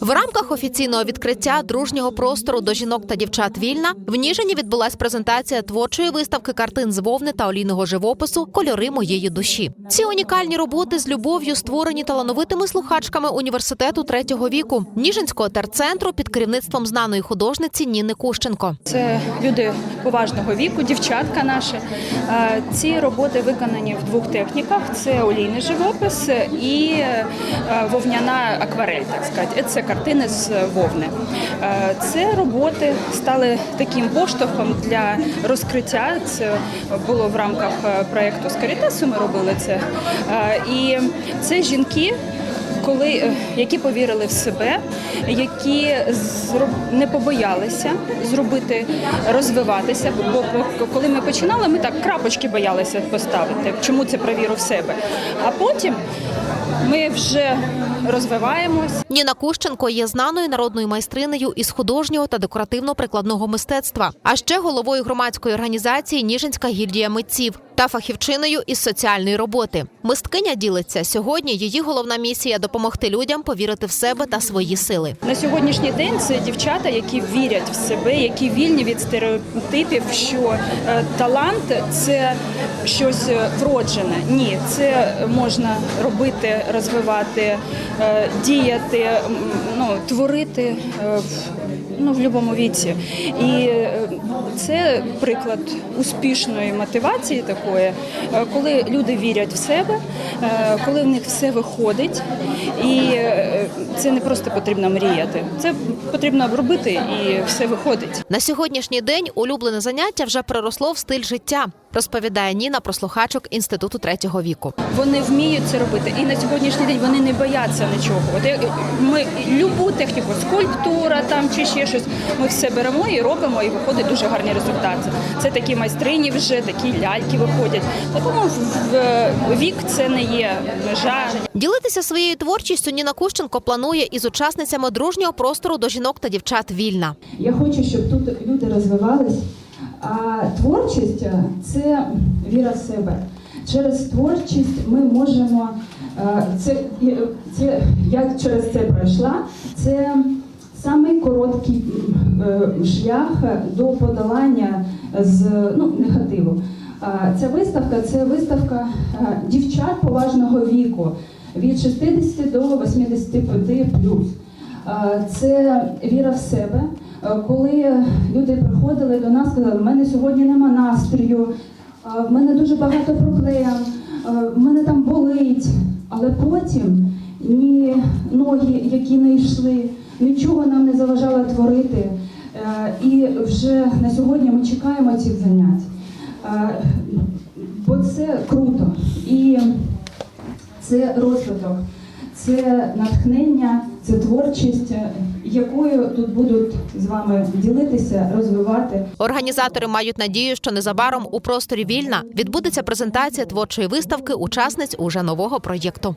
В рамках офіційного відкриття дружнього простору до жінок та дівчат вільна в Ніжині відбулась презентація творчої виставки картин з вовни та олійного живопису Кольори моєї душі. Ці унікальні роботи з любов'ю створені талановитими слухачками університету третього віку Ніжинського терцентру під керівництвом знаної художниці Ніни Кущенко. Це люди поважного віку, дівчатка наші. Е, Ці роботи виконані в двох техніках: це олійний живопис і е, вовняна акварель, так сказати. Це картини з вовни. Е, Це роботи стали таким поштовхом для розкриття. Це було в рамках е, проєкту з Карітасу. Ми робили це. Е, І це жінки коли які повірили в себе, які не побоялися зробити, розвиватися. Бо коли ми починали, ми так крапочки боялися поставити. Чому це про віру в себе? А потім ми вже розвиваємось. Ніна Кущенко є знаною народною майстринею із художнього та декоративно-прикладного мистецтва, а ще головою громадської організації Ніжинська гільдія митців та фахівчиною із соціальної роботи. Мисткиня ділиться сьогодні. Її головна місія допомогти людям повірити в себе та свої сили. На сьогоднішній день це дівчата, які вірять в себе, які вільні від стереотипів, що е, талант це щось е, вроджене. Ні, це можна робити, розвивати, е, діяти, ну, творити е, ну, в будь-якому віці. І е, це приклад успішної мотивації такої, коли люди вірять в себе, коли в них все виходить. І це не просто потрібно мріяти, це потрібно робити і все виходить. На сьогоднішній день улюблене заняття вже переросло в стиль життя, розповідає Ніна про слухачок інституту третього віку. Вони вміють це робити, і на сьогоднішній день вони не бояться нічого. От ми любу техніку, скульптура там чи ще щось. Ми все беремо і робимо, і виходить дуже гарні результати. Це такі майстрині вже, такі ляльки виходять. Тому в- в вік це не є межа. Ділитися своєю творчістю Ніна Кущенко планує із учасницями дружнього простору до жінок та дівчат вільна. Я хочу, щоб тут люди розвивались. А творчість е, це віра в себе. Через творчість ми можемо. е, Це, е, це я через це пройшла. Це самий короткий шлях до подолання з ну, негативу. Ця виставка це виставка дівчат поважного віку від 60 до 85 плюс. Це віра в себе. Е, Коли люди приходили до нас, сказали, в мене сьогодні нема настрою, е, в мене дуже багато проблем, е, в мене там болить. Але потім ні ноги, які не йшли, нічого нам не заважало творити. Е, І вже на сьогодні ми чекаємо цих занять. Е, Бо це круто. І це розвиток, це натхнення, це творчість, якою тут будуть з вами ділитися, розвивати. Організатори мають надію, що незабаром у просторі вільна відбудеться презентація творчої виставки учасниць уже нового проєкту.